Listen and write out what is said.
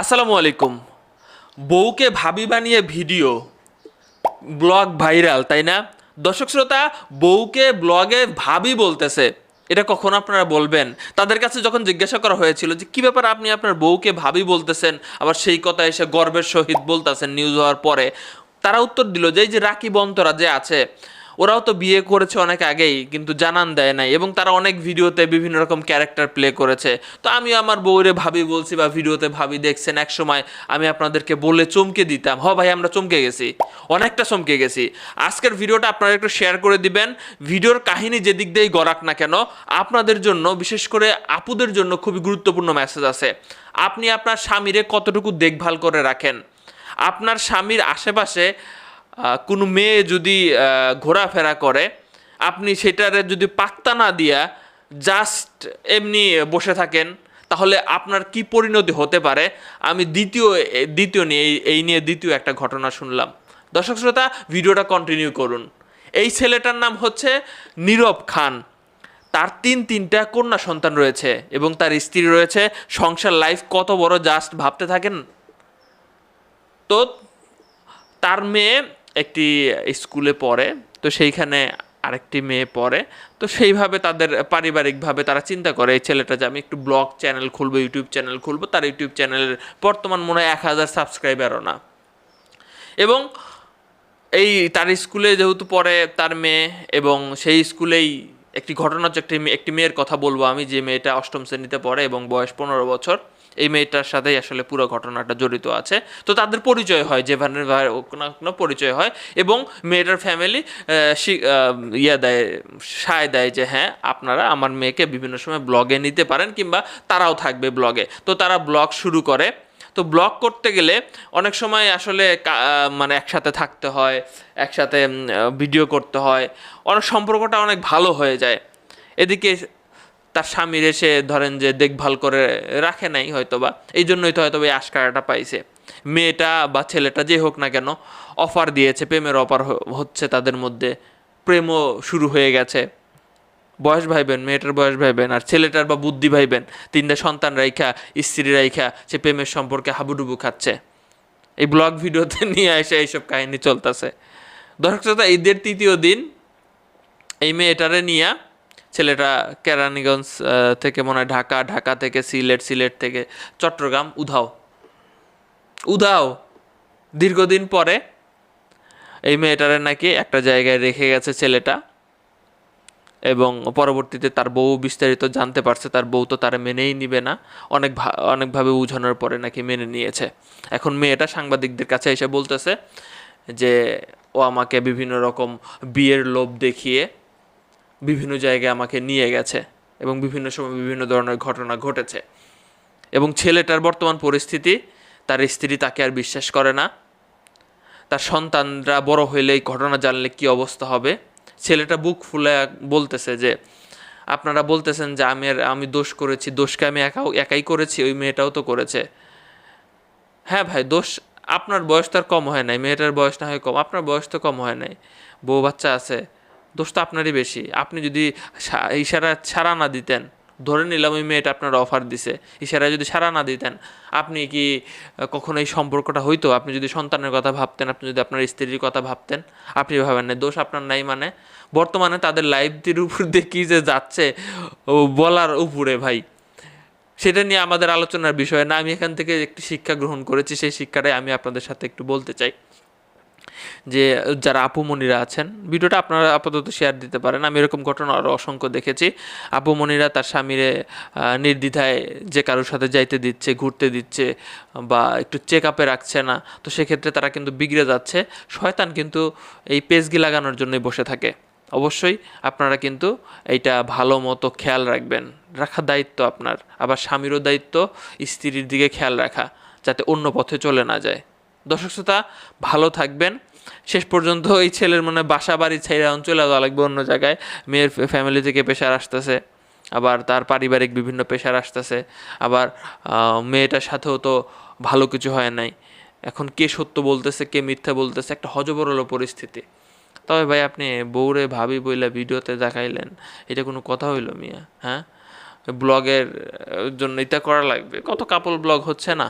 আসসালামু আলাইকুম। বউকে ভাবি বানিয়ে ভিডিও, ব্লগ ভাইরাল, তাই না? দর্শক শ্রোতা, বউকে ব্লগে ভাবি বলতেছে, এটা কখন আপনারা বলবেন? তাদের কাছে যখন জিজ্ঞাসা করা হয়েছিল যে, কি ব্যাপার আপনি আপনার বউকে ভাবি বলতেছেন? আবার সেই কথা এসে গর্বের সহিত বলতেছেন নিউজ হওয়ার পরে। তারা উত্তর দিল যে, এই যে রাকি বন্তরা যে আছে ওরাও তো বিয়ে করেছে অনেক আগেই, কিন্তু জানান দেয় নাই। এবং তারা অনেক ভিডিওতে বিভিন্ন রকম ক্যারেক্টার প্লে করেছে। তো আমি আমার বউরে ভাবি বলছি বা ভিডিওতে ভাবি, দেখছেন এক সময় আমি আপনাদেরকে বলে চমকে দিতাম। হ ভাই, আমরা চমকে গেছি। অনেকটা চমকে গেছি। আজকের ভিডিওটা আপনারা একটু শেয়ার করে দিবেন। ভিডিওর কাহিনী যেদিক দিয়েই গড়াক না কেন, আপনাদের জন্য, বিশেষ করে আপুদের জন্য খুবই গুরুত্বপূর্ণ মেসেজ আছে। আপনি আপনার স্বামীরে কতটুকু দেখভাল করে রাখেন? আপনার স্বামীর আশেপাশে কোনো মেয়ে যদি ঘোরাফেরা করে, আপনি সেটারে যদি পাত্তা না দিয়া জাস্ট এমনি বসে থাকেন, তাহলে আপনার কি পরিণতি হতে পারে? আমি দ্বিতীয় দ্বিতীয় নিয়ে, এই- নিয়ে দ্বিতীয় একটা ঘটনা শুনলাম। দর্শক শ্রোতা, ভিডিওটা কন্টিনিউ করুন। এই ছেলেটার নাম হচ্ছে নীরব খান। তার তিন, তিনটা কন্যা সন্তান রয়েছে এবং তার স্ত্রী রয়েছে। সংসার লাইফ কত বড় জাস্ট ভাবতে থাকেন? তো, তার মেয়ে একটি স্কুলে পড়ে, তো সেইখানে আরেকটি মেয়ে পড়ে। তো সেইভাবে তাদের পারিবারিকভাবে তারা চিন্তা করে, এই ছেলেটা যে আমি একটু ব্লগ চ্যানেল খুলবো, ইউটিউব চ্যানেল খুলবো, তার ইউটিউব চ্যানেলের বর্তমান মনে হয় এক হাজার সাবস্ক্রাইবারও না। এবং এই তার স্কুলে যেহেতু পড়ে তার মেয়ে, এবং সেই স্কুলেই একটি ঘটনা হচ্ছে একটি একটি মেয়ের কথা বলব আমি, যে মেয়েটা অষ্টম শ্রেণীতে পড়ে এবং বয়স পনেরো বছর। এই মেয়েটার সাথেই আসলে পুরো ঘটনাটা জড়িত আছে। তো তাদের পরিচয় হয়, যে কোনো কোনো পরিচয় হয় এবং মেয়েটার ফ্যামিলি ইয়া দেয়, সায় দেয় যে হ্যাঁ আপনারা আমার মেয়েকে বিভিন্ন সময় ব্লগে নিতে পারেন কিংবা তারাও থাকবে ব্লগে তো তারা ব্লগ শুরু করে তো ব্লগ করতে গেলে অনেক সময় আসলে মানে একসাথে থাকতে হয়, একসাথে ভিডিও করতে হয়। অনেক সম্পর্কটা অনেক ভালো হয়ে যায়। এদিকে তার স্বামীর এসে ধরেন যে দেখভাল করে রাখে নাই হয়তো বা এই জন্যই তো হয়তো এই আশকারাটা পাইছে। মেয়েটা বা ছেলেটা যে হোক না কেন অফার দিয়েছে, প্রেমের অফার হচ্ছে তাদের মধ্যে। প্রেমও শুরু হয়ে গেছে। বয়স ভাইবেন, মেয়েটার বয়স ভাইবেন আর ছেলেটার বা বুদ্ধি ভাইবেন, তিনটা সন্তান রাইখা, স্ত্রী রাইখা, সে প্রেমের সম্পর্কে হাবুডুবু খাচ্ছে। এই ব্লগ ভিডিওতে নিয়ে এসে এইসব কাহিনী চলতেছে। দর্শক শ্রোতা, ঈদের তৃতীয় দিন এই মেয়েটারে নিয়ে ছেলেটা কেরানীগঞ্জ থেকে মনে হয় ঢাকা ঢাকা থেকে সিলেট সিলেট থেকে চট্টগ্রাম, উধাও। উধাও। দীর্ঘদিন পরে এই মেয়েটারে নাকি একটা জায়গায় রেখে গেছে ছেলেটা। এবং পরবর্তীতে তার বউ বিস্তারিত জানতে পারছে, তার বউ তো তার মেনেই নিবে না, অনেক অনেকভাবে উঝানোর পরে নাকি মেনে নিয়েছে। এখন মেয়েটা সাংবাদিকদের কাছে এসে বলতেছে যে, ও আমাকে বিভিন্ন রকম বিয়ের লোভ দেখিয়ে বিভিন্ন জায়গায় আমাকে নিয়ে গেছে এবং বিভিন্ন সময় বিভিন্ন ধরনের ঘটনা ঘটেছে এবং ছেলেটার বর্তমান পরিস্থিতি, তার স্ত্রী তাকে আর বিশ্বাস করে না। তার সন্তানরা বড় হইলে এই ঘটনা জানলে কি অবস্থা হবে? ছেলেটা বুক ফুলে বলতেছে যে, আপনারা বলতেছেন যে আমি আমি দোষ করেছি, দোষকে আমি একা, একাই করেছি, ওই মেয়েটাও তো করেছে। হ্যাঁ ভাই, দোষ আপনার বয়স তো আর কম হয় নাই, মেয়েটার বয়স না হয় কম, আপনার বয়স তো কম হয় নাই, বউ বাচ্চা আছে, দোষ তো আপনারই বেশি, আপনি যদি ইশারা ছাড়া না দিতেন। ধরে নিলাম ওই মেয়েটা আপনার অফার দিছে, ইশারায় যদি সাড়া না দিতেন, আপনি কি কখনো এই সম্পর্কটা হইতো? আপনি যদি সন্তানের কথা ভাবতেন, আপনি যদি আপনার স্ত্রীর কথা ভাবতেন, আপনি ভাবেন না দোষ আপনার নাই মানে? বর্তমানে তাদের লাইফটির উপর কী যে যাচ্ছে বলার উপরে ভাই। সেটা নিয়ে আমাদের আলোচনার বিষয় না, আমি এখান থেকে একটি শিক্ষা গ্রহণ করেছি, সেই শিক্ষাটাই আমি আপনাদের সাথে একটু বলতে চাই। যে, যারা আপুমণিরা আছেন, ভিডিওটা আপনারা আপাতত শেয়ার দিতে পারেন। আমি এরকম ঘটনা আরও অসংখ্য দেখেছি। আপুমণিরা তার স্বামীরে নির্দ্বিধায় যে কারোর সাথে যাইতে দিচ্ছে, ঘুরতে দিচ্ছে বা একটু চেক আপে রাখছে না, তো সেক্ষেত্রে তারা কিন্তু বিগড়ে যাচ্ছে। শয়তান কিন্তু এই পেজগি লাগানোর জন্যই বসে থাকে। অবশ্যই আপনারা কিন্তু এইটা ভালো মতো খেয়াল রাখবেন। রাখার দায়িত্ব আপনার। আবার স্বামীরও দায়িত্ব স্ত্রীর দিকে খেয়াল রাখা, যাতে অন্য পথে চলে না যায়। দর্শক শ্রোতা, ভালো থাকবেন। শেষ পর্যন্ত এই ছেলের মনে বাসা বাড়ি ছেড়ে চলে যাওয়া লাগবে অন্য জায়গায়। মেয়ের ফ্যামিলি থেকে পেশার আসতেছে। আবার তার পারিবারিক বিভিন্ন পেশার আসতেছে। আবার মেয়েটার সাথেও তো ভালো কিছু হয় নাই। এখন কে সত্য বলতেছে, কে মিথ্যা বলতেছে, একটা হজবরল পরিস্থিতি। তবে ভাই, আপনি বউরে ভাবি বইলা ভিডিওতে দেখাইলেন, এটা কোনো কথা হইল মিয়া হ্যাঁ? ব্লগের জন্য এটা করা লাগবে। কত কাপল ব্লগ হচ্ছে না?